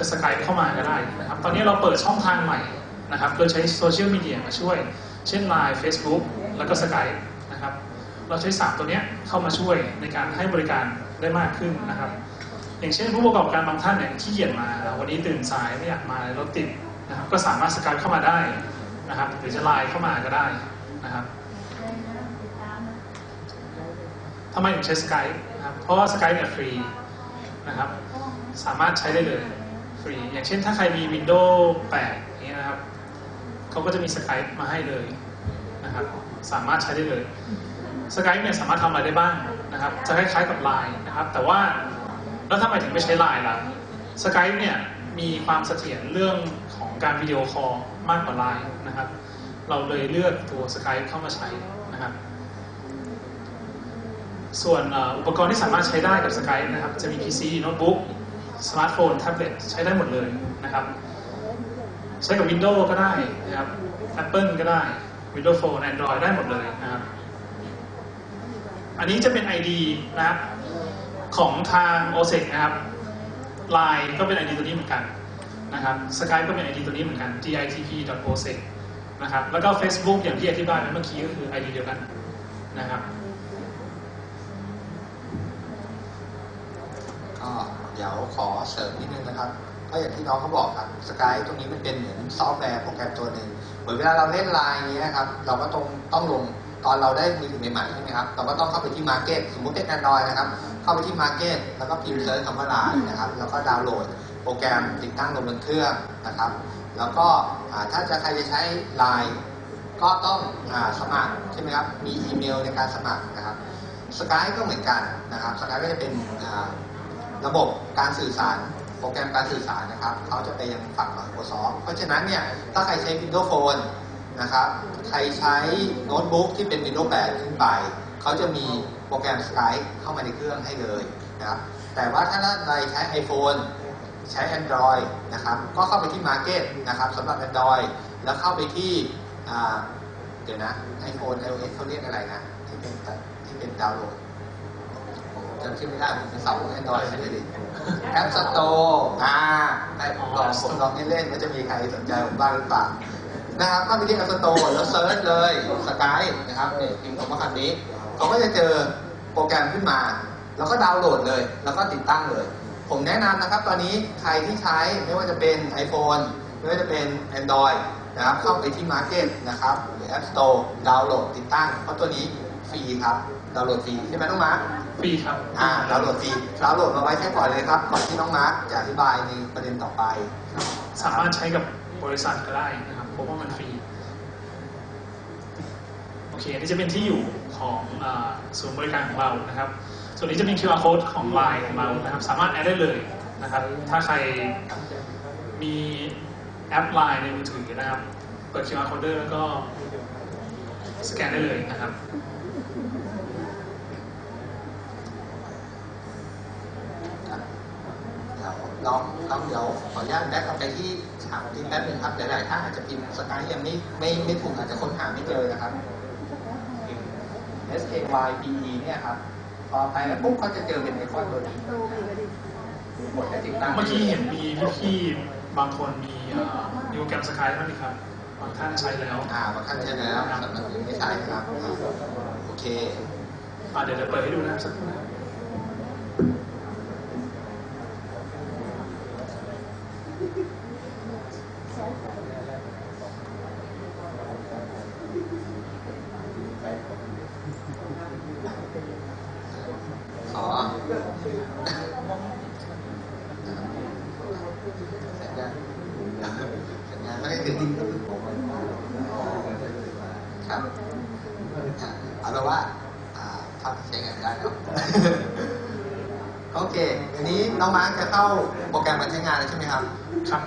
จะสกายเข้ามาก็ได้นะครับ ตอนนี้เราเปิดช่องทางใหม่นะครับโดยใช้โซเชียลมีเดียมาช่วย เช่น Line Facebook แล้วก็สกายนะครับ เราใช้สามตัวเนี้ยเข้ามาช่วยในการให้บริการได้มากขึ้นนะครับ อย่างเช่นผู้ประกอบการบางท่านเนี่ยที่เกียจมาวันนี้ตื่นสายไม่อยากมารถติดนะครับ ก็สามารถสกายเข้ามาได้นะครับ หรือจะไลน์เข้ามาก็ได้นะครับทำไมถึงใช้สกายนะครับ เพราะว่าสกายเนี่ยฟรีนะครับ สามารถใช้ได้เลย ฟรี อย่างเช่นถ้าใครมี Windows 8อย่างเงี้ยนะครับเขาก็จะมีสกายมาให้เลยนะครับ สามารถใช้ได้เลยสกายเนี่ยสามารถทำอะไรได้บ้างนะครับ จะคล้ายๆกับ Line นะครับ แต่ว่าแล้วทำไมถึงไม่ใช้ Line ล่ะสกายเนี่ยมีความเสถียรเรื่องของการวิดีโอคอลมากกว่า Line นะครับ เราเลยเลือกตัวสกายเข้ามาใช้นะครับส่วนอุปกรณ์ที่สามารถใช้ได้กับ Skype นะครับ จะมี PC โน้ตบุ๊ก สมาร์ทโฟนแท็บเล็ตใช้ได้หมดเลยนะครับ ใช้กับ Windows ก็ได้นะครับ Apple ก็ได้ Windows Phone Android ได้หมดเลยนะครับ อันนี้จะเป็น ID นะครับของทาง OSEC นะครับ Line ก็เป็น ID ตัวนี้เหมือนกันนะครับ Skype ก็เป็น ID ตัวนี้เหมือนกัน ditp.osec นะครับ แล้วก็ Facebook อย่างที่อธิบายไปเมื่อกี้ก็คือ ID เดียวกันนะครับ ก็เดี๋ยวขอเสริมนิดนึงนะครับก็อย่างที่น้องเขาบอกครับสกายตรงนี้มันเป็นเหมือนซอฟต์แวร์โปรแกรมตัวหนึ่งเหมือนเวลาเราเล่นไลน์นี้นะครับ เราก็ต้องต้องลงตอนเราได้มือถือใหม่ๆใช่ไหมครับเราก็ต้องเข้าไปที่มาร์เก็ตสมมติเป็น Android นะครับ เข้าไปที่มาร์เก็ตแล้วก็พิมพ์เซิร์ชคำว่าไลน์นะครับ แล้วก็ดาวน์โหลดโปรแกรมติดตั้งลงบนเครื่องนะครับ แล้วก็ถ้าจะใครจะใช้ไลน์ก็ต้องอสมัครใช่ไหมครับมีอีเมลในการสมัครนะครับสกายก็เหมือนกันนะครับสกายก็จะเป็นอ่า ระบบการสื่อสารโปรแกรมการสื่อสารนะครับเขาจะไปยังฝั่งของ Microsoft เพราะฉะนั้นเนี่ยถ้าใครใช้ Windows Phone นะครับใครใช้โน้ตบุ๊กที่เป็น Windows 8 ขึ้นไป เขาจะมีโปรแกรม Skype เข้ามาในเครื่องให้เลยนะครับแต่ว่าถ้าท่านใดใช้ iPhone ใช้ Android นะครับก็เข้าไปที่ Market นะครับสำหรับ Android แล้วเข้าไปที่เดี๋ยวนะ iPhone iOS เขาเรียกอะไรนะ ที่เป็นที่เป็นดาวน์โหลด จำชื่อไม่ได้ผมเป็นเสาแอนดรอยใช่ไหมดิแอปสโตร์อ่าได้ผมลองผมลองเล่นๆว่าจะมีใครสนใจผมบ้างหรือเปล่านะครับเข้าไปที่แอปสโตร์แล้วเซิร์ชเลยสกายนะครับเนี่ยพิมพ์คำว่าคำนี้เขาก็จะเจอโปรแกรมขึ้นมา แล้วก็ดาวน์โหลดเลย แล้วก็ติดตั้งเลย ผมแนะนำนะครับ ตอนนี้ใครที่ใช้ไม่ว่าจะเป็น iPhone ไม่ว่าจะเป็น Android นะครับเข้าไปที่ Market นะครับหรือ App Store ดาวน์โหลดติดตั้ง เพราะตัวนี้ฟรีครับดาวน์โหลดฟรีใช่ไหมน้องมาร์คฟรีครับอ่าดาวน์โหลดฟรีดาวน์โหลดมาไว้ใช้ก่อนเลยครับก่อนที่น้องมาร์คจะอธิบายในประเด็นต่อไป สามารถใช้กับบริษัทก็ได้นะครับเพราะว่ามันฟรีโอเคอันนี้จะเป็นที่อยู่ของอาศูนย์บริการของเรานะครับ ส่วนนี้จะเป็น QR code ของ Line ของเรานะครับ สามารถแอดได้เลยนะครับ ถ้าใครมี แอป Line ในมือถือนะครับ เปิด QR code แล้วก็สแกนได้เลยนะครับครับเดี๋ยวลองลองเดี๋ยวขออนุญาตแบ็กกลับไปที่ถามที่แป๊บนึงครับหลายๆท่านอาจจะพิมพ์สกายยังไม่ไม่ไม่ถูกอาจจะค้นหาไม่เจอนะครับพิมพ์ S K Y P E เนี่ยครับ พอไปแล้วปุ๊บก็จะเจอเป็นไอคอนตัวนี้กดและติดตั้งเมื่อกี้เห็นมีพี่ๆ บางคนมีเอ่อมีโปรแกรมสกายบ้างไหมครับบางท่านใช้แล้วอ่าบางท่านใช้แล้วสำหรับนี้ไม่ใช้ครับอ่าโอเคอะเดี๋ยวจะเปิดให้ดูนะครับสักครู่นะครับ ขอสัญญาณ สัญญาณไม่ได้ถึงครับอะเอาละว่าอ่าเท่าที่ใช้งานได้เนอะโอเค อันนี้น้องมาร์กจะเข้าโปรแกรมการใช้งานแล้วใช่ไหมครับ ครับ